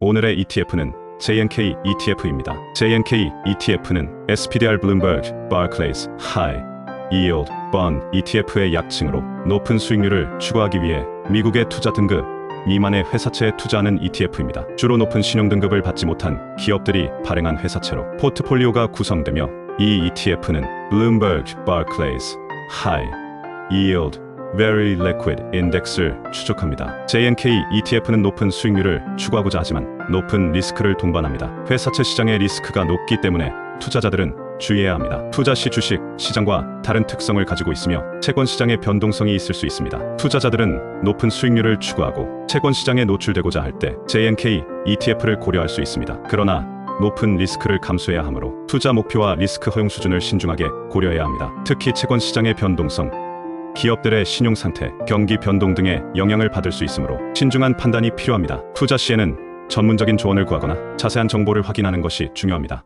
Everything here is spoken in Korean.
오늘의 ETF는 JNK ETF입니다. JNK ETF는 SPDR 블룸버그 Barclays High Yield Bond ETF의 약칭으로 높은 수익률을 추구하기 위해 미국의 투자 등급 미만의 회사체에 투자하는 ETF입니다. 주로 높은 신용 등급을 받지 못한 기업들이 발행한 회사체로 포트폴리오가 구성되며 이 ETF는 Bloomberg Barclays High Yield Very Liquid Index을 추적합니다. JNK ETF는 높은 수익률을 추구하고자 하지만 높은 리스크를 동반합니다. 회사채 시장의 리스크가 높기 때문에 투자자들은 주의해야 합니다. 투자 시 주식 시장과 다른 특성을 가지고 있으며 채권 시장의 변동성이 있을 수 있습니다. 투자자들은 높은 수익률을 추구하고 채권 시장에 노출되고자 할 때 JNK ETF를 고려할 수 있습니다. 그러나 높은 리스크를 감수해야 하므로 투자 목표와 리스크 허용 수준을 신중하게 고려해야 합니다. 특히 채권 시장의 변동성, 기업들의 신용 상태, 경기 변동 등의 영향을 받을 수 있으므로 신중한 판단이 필요합니다. 투자 시에는 전문적인 조언을 구하거나 자세한 정보를 확인하는 것이 중요합니다.